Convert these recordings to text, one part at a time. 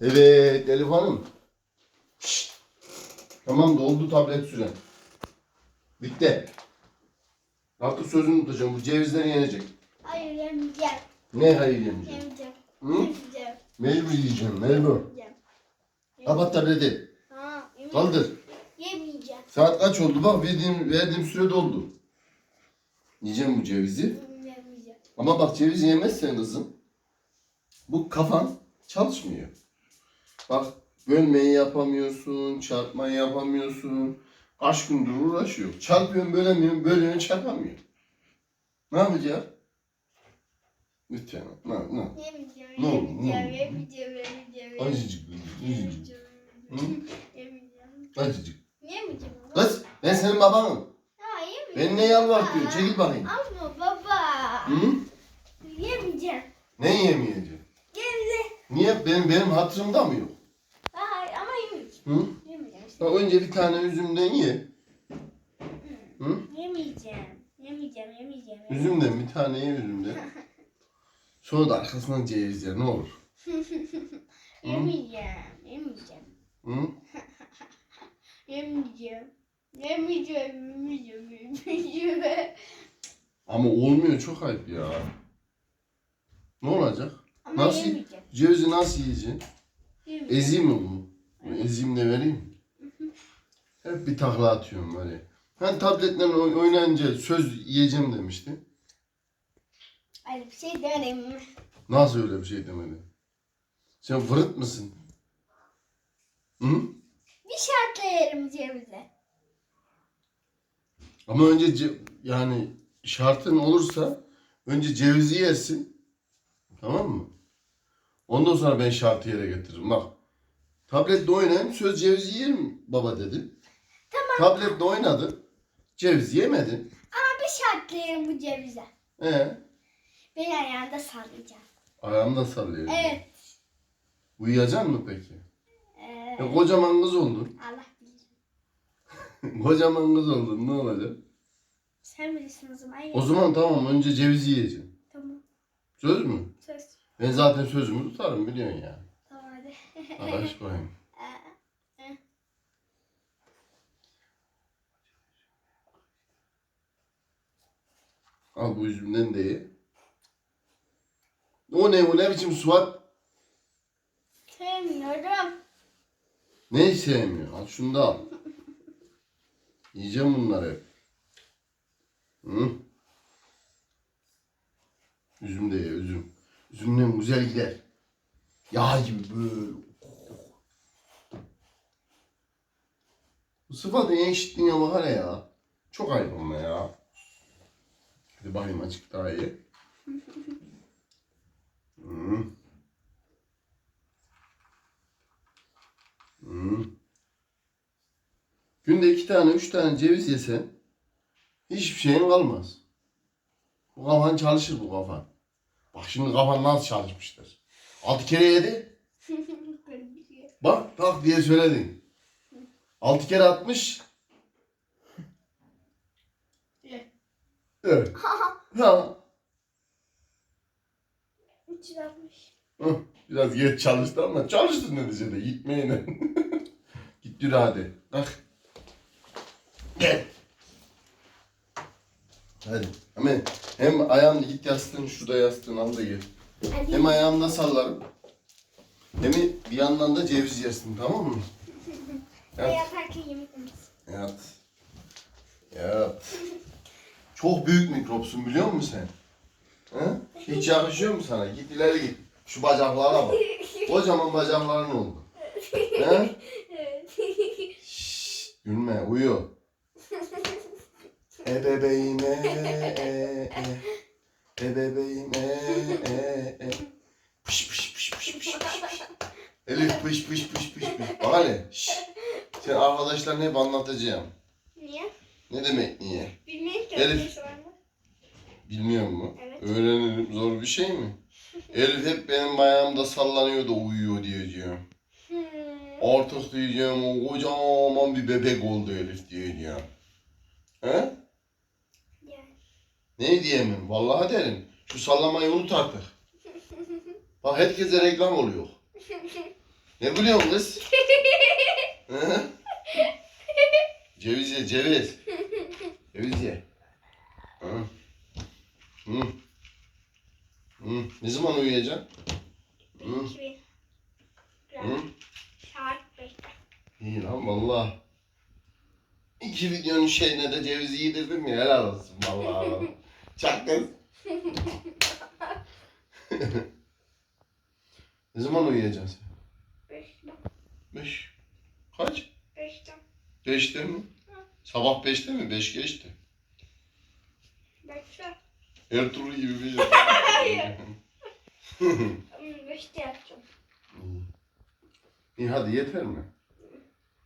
Evet Elif Hanım. Şşt. Tamam doldu tablet süren. Bitti. Artık sözünü tutacağım. Bu cevizleri yenecek. Hayır yemeyeceğim. Ne hayır yemeyeceğim. Yemeyeceğim. Hı? Yemeyeceğim. Mecbur yiyeceğim. Mecbur. Yemeyeceğim. Kapat tableti. Ha, yemeyeceğim. Kaldır. Yemeyeceğim. Saat kaç oldu? Bak verdiğim, verdiğim süre doldu. Yiyeceğim bu cevizi. Yemeyeceğim. Ama bak ceviz yemezsen kızım. Bu kafan çalışmıyor. Bak bölmeyi yapamıyorsun, çarpmayı yapamıyorsun. Kaç gündür uğraşıyor. Çarpıyorsun, bölemiyorsun, bölüyorsun, çarpamıyorsun. Ne yapacağız? Lütfen. Ne, ne? Ne? Yemeyeceğim. Ne. Yemeyeceğim. Acıcık, acıcık. Hı? Acıcık. Kız, ben senin babanım. Ben ne yalvartıyor? Çekil bakayım. Ama baba. Hı? Yemeyeceğim. Ne yemeyeceğim? Yemeyeceğim. Niye? Benim, benim hatırımda mı yok? Hı? Yemeyeceğim. Bak önce bir tane üzümden ye. Hı? Yemeyeceğim. Yemeyeceğim. Yemeyeceğim. Üzümden bir tane ye üzümden. Sonra da arkasından ceviz ye ne olur. Yemeyeceğim. Yemeyeceğim. Hı? Yemeyeceğim. Yemeyeceğim. Yemeyeceğim. Yemeyeceğim. Ama olmuyor çok ayıp ya. Ne olacak? Ama Nasıl? yemeyeceğim. Cevizi nasıl yiyeceksin? Yemeyeceğim. Ezeyim mi bunu? Ezeyim de vereyim. Hep bir takla atıyorum böyle. Ben tabletle oy- oynayınca söz yiyeceğim demişti. Öyle bir şey demedim. Nasıl öyle bir şey demedi? Sen fırıt mısın? Hı? Bir şartla yerim cevizi. Ama önce ce- yani şartın olursa önce cevizi yersin. Tamam mı? Ondan sonra ben şartı yere getiririm. Bak. Tabletle oynayayım söz cevizi yerim baba dedi. Tamam. Tabletle oynadı. Ceviz yemedin. Ama bir şartla yerim bu cevizi. Ee, Beni ayağında sallayacağım. ayağımda sallıyor. Evet. Uyuyacaksın mı peki? Ee, E, kocaman kız oldun. Allah bilir. kocaman kız oldun ne olacak? Sen bilirsin o zaman. O zaman tamam önce cevizi yiyeceksin. Tamam. Söz mü? Söz. Ben zaten sözümü tutarım biliyorsun ya. Bakayım. Ee, Al bu üzümden de ye. O ne o ne biçim Suat? Sevmiyorum. Neyi sevmiyor? Al şunu da al. Yiyeceğim bunları. Hı? Üzüm de ye üzüm. Üzümden güzel gider. Yağ gibi böyle. Bu sıfatın eşitliğine bak hele ya. Çok ayıp ama ya. Hadi bakayım açık daha iyi. Hı. Hı. Günde iki tane, üç tane ceviz yesen hiçbir şeyin kalmaz. Bu kafan çalışır bu kafan. Bak şimdi kafan nasıl çalışmıştır. Altı kere yedi. Bak tak diye söyledin. Altı kere atmış. Evet. Ha. 360. Hı, Biraz geç çalıştı ama çalıştı neticede gitmeyin. Git yürü hadi. Kalk. Gel. Hadi. Hemen hem ayağını git yastığını şurada yastığını al da gel. Hem ayağımda sallarım. Hem bir yandan da ceviz yersin tamam mı? Yat. yatarken yemek yemesin. Yat. Yat. Çok büyük mikropsun biliyor musun sen? He? Hiç yakışıyor mu sana? Git ileri git. Şu bacaklara bak. Kocaman bacakların oldu. He? Şşş, gülme uyu. E bebeğim e e e. E bebeğim e e e. Pış pış pış pış pış pış. Elif pış pış pış pış pış. Bak hele. şşş. Sen arkadaşlarına hep anlatacağım. Niye? Ne demek niye? Bilmiyorum ki. Elif. öyle var mı? Bilmiyor mu? Evet. Öğrenirim. Zor bir şey mi? Elif hep benim ayağımda sallanıyor da uyuyor diyeceğim. Hmm. Artık diyeceğim o kocaman bir bebek oldu Elif diyeceğim. He? Yani. Ne diyemem? Vallahi derim. Şu sallamayı unut artık. Bak herkese reklam oluyor. Ne biliyorsun kız? Ceviz ye ceviz. Ceviz ye. Hı. Hı. Hı. Ne zaman uyuyacaksın? Hı. Saat beşte. İyi lan valla. İki videonun şeyine de ceviz yedirdim ya helal olsun valla. Çak kız. ne zaman uyuyacaksın sen? Beşte. Beş. Kaç? Beşte. Beşte mi? Sabah beşte mi? Beş geçti. Beşte. Ertuğrul gibi bir şey. Hayır. Beşte yapacağım. İyi. Hadi yeter mi?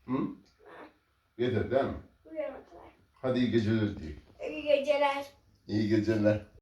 Hı? Yeter değil mi? Uyuyana kadar. Hadi iyi geceler diyor. İyi geceler. İyi geceler.